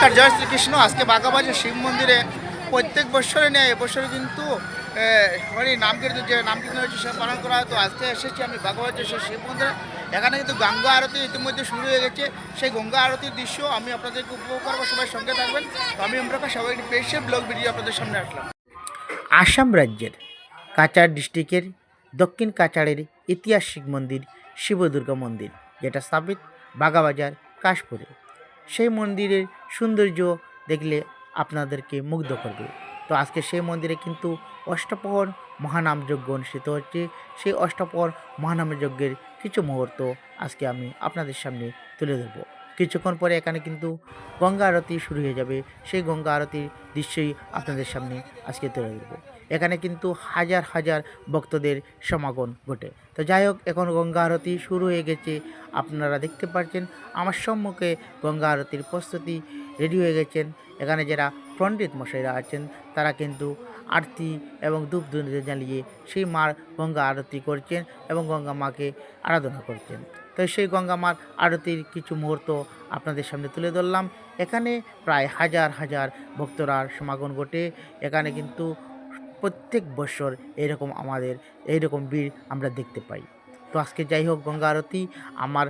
নমস্কার, জয় শ্রীকৃষ্ণ। আজকে বাঘাবাজার শিব মন্দিরে প্রত্যেক বছরে নেয় এবছরে কিন্তু হরি নাম কীর্তন যে নাম কীর্তন হচ্ছে সে পালন করা হয়। তো আজকে এসেছি আমি বাঘাবাজার শিব মন্দিরে। এখানে কিন্তু গঙ্গা আরতি ইতিমধ্যে শুরু হয়ে গেছে। সেই গঙ্গা আরতির দৃশ্য আমি আপনাদেরকে উপভোগ করব। সবাই সঙ্গে থাকবেন। তো আমি আমরা সবাই একটি পেশে ব্লগ ভিডিও আপনাদের সামনে আসলাম আসাম রাজ্যের কাচার ডিস্ট্রিক্টের দক্ষিণ কাচারের ঐতিহাসিক মন্দির শিব দুর্গা মন্দির, যেটা স্থাপিত বাগাবাজার কাশপুরে। সেই মন্দিরের সৌন্দর্য দেখলে আপনাদেরকে মুগ্ধ করবে। তো আজকে সেই মন্দিরে কিন্তু অষ্টপ্রহর মহানাম যজ্ঞ অনুষ্ঠিত হচ্ছে। সেই অষ্টপ্রহর মহানাম যজ্ঞের কিছু মুহূর্ত আজকে আমি আপনাদের সামনে তুলে ধরবো। কিছুক্ষণ পরে এখানে কিন্তু গঙ্গা আরতি শুরু হয়ে যাবে। সেই গঙ্গা আরতির দৃশ্যই আপনাদের সামনে আজকে তুলে ধরবো। এখানে কিন্তু হাজার হাজার ভক্তদের সমাগম ঘটে। তো যাই হোক, এখন গঙ্গা আরতি শুরু হয়ে গেছে। আপনারা দেখতে পাচ্ছেন আমার সম্মুখে গঙ্গা আরতির প্রস্তুতি রেডি হয়ে গেছেন। এখানে যারা পণ্ডিত মশাইরা আছেন, তারা কিন্তু আরতি এবং ধূপ ধুপ জ্বালিয়ে সেই মার গঙ্গা আরতি করছেন এবং গঙ্গা মাকে আরাধনা করছেন। তো সেই গঙ্গা মার আরতির কিছু মুহূর্ত আপনাদের সামনে তুলে ধরলাম। এখানে প্রায় হাজার হাজার ভক্তরা সমাগম ঘটে। এখানে কিন্তু প্রত্যেক বছর এরকম আমাদের, এইরকম বীর আমরা দেখতে পাই। তো আজকে যাই হোক গঙ্গা আরতি, আমার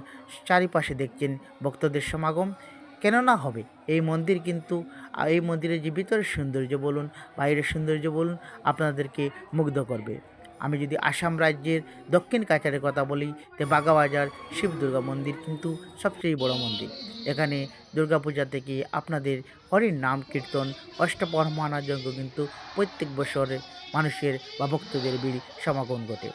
চারিপাশে দেখছেন ভক্তদের সমাগম। কেন না হবে? এই মন্দির কিন্তু, এই মন্দিরের যে ভিতরের সৌন্দর্য বলুন, বাইরের সৌন্দর্য বলুন, আপনাদেরকে মুগ্ধ করবে। আমি যদি আসাম রাজ্যের দক্ষিণ কাছারের কথা বলি, তো বাগাবাজার, শিব দুর্গা মন্দির কিন্তু সবচেয়ে বড় মন্দির। এখানে দুর্গাপূজা থেকে আপনাদের হরির নাম কীর্তন অষ্টপরমানা যজ্ঞ কিন্তু প্রত্যেক বছরে মানুষের বা ভক্তদের ভিড় সমাগম ঘটে।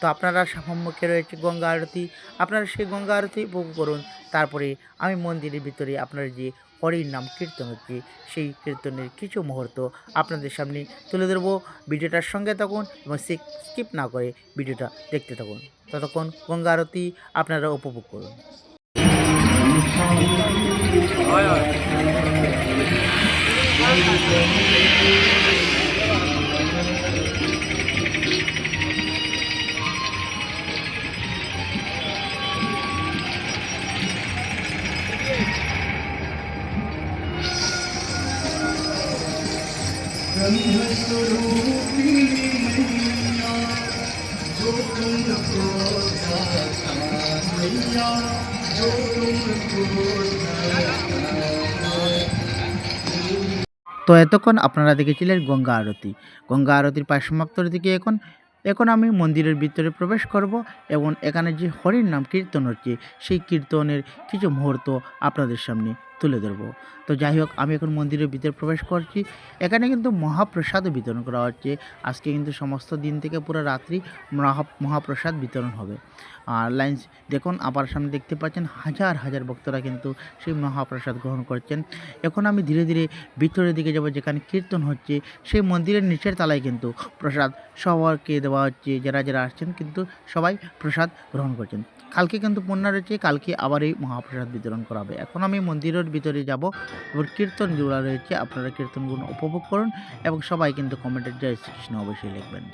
তো আপনারা সম্মুখে রয়েছে গঙ্গা আরতি, আপনারা সেই গঙ্গা আরতি উপভোগ করুন। তারপরে আমি মন্দিরের ভিতরে আপনার যে হরির নাম কীর্তন হচ্ছে, সেই কীর্তনের কিছু মুহূর্ত আপনাদের সামনে তুলে ধরবো। ভিডিওটার সঙ্গে থাকুন এবং সে স্কিপ না করে ভিডিওটা দেখতে থাকুন। ততক্ষণ গঙ্গা আরতি আপনারা উপভোগ করুন। তো এতক্ষণ আপনারা দেখেছিলেন গঙ্গা আরতি। গঙ্গা আরতির প্রায় সমাপ্তর দিকে এখন এখন আমি মন্দিরের ভিতরে প্রবেশ করব এবং এখানে যে হরির নাম কীর্তন হচ্ছে, সেই কীর্তনের কিছু মুহূর্ত আপনাদের সামনে তুলে ধরবো। তো যাই হোক আমি এখন মন্দিরের ভিতরে প্রবেশ করছি। এখানে কিন্তু মহাপ্রসাদও বিতরণ করা হচ্ছে। আজকে কিন্তু সমস্ত দিন থেকে পুরো রাত্রি মহা- মহাপ্রসাদ বিতরণ হবে। আর লাইন্স, দেখুন, আবার সামনে দেখতে পাচ্ছেন, হাজার হাজার ভক্তরা কিন্তু সেই মহাপ্রসাদ গ্রহণ করছেন। এখন আমি ধীরে ধীরে ভিতরের দিকে যাব, যেখানে কীর্তন হচ্ছে। সেই মন্দিরের নিচের তলায় কিন্তু প্রসাদ সবাইকে দেওয়া হচ্ছে। যারা যারা আসছেন কিন্তু সবাই প্রসাদ গ্রহণ করছেন। কালকে কিন্তু পূর্ণা রয়েছে, কালকে আবার এই মহাপ্রসাদ বিতরণ করা হবে। এখন আমি মন্দিরের কিছুর ভিতরে যাব। এবং কীর্তন যেগুলো রয়েছে, আপনারা কীর্তনগুলো উপভোগ করুন এবং সবাই কিন্তু কমেন্টের জয় শ্রীকৃষ্ণ অবশ্যই লিখবেন।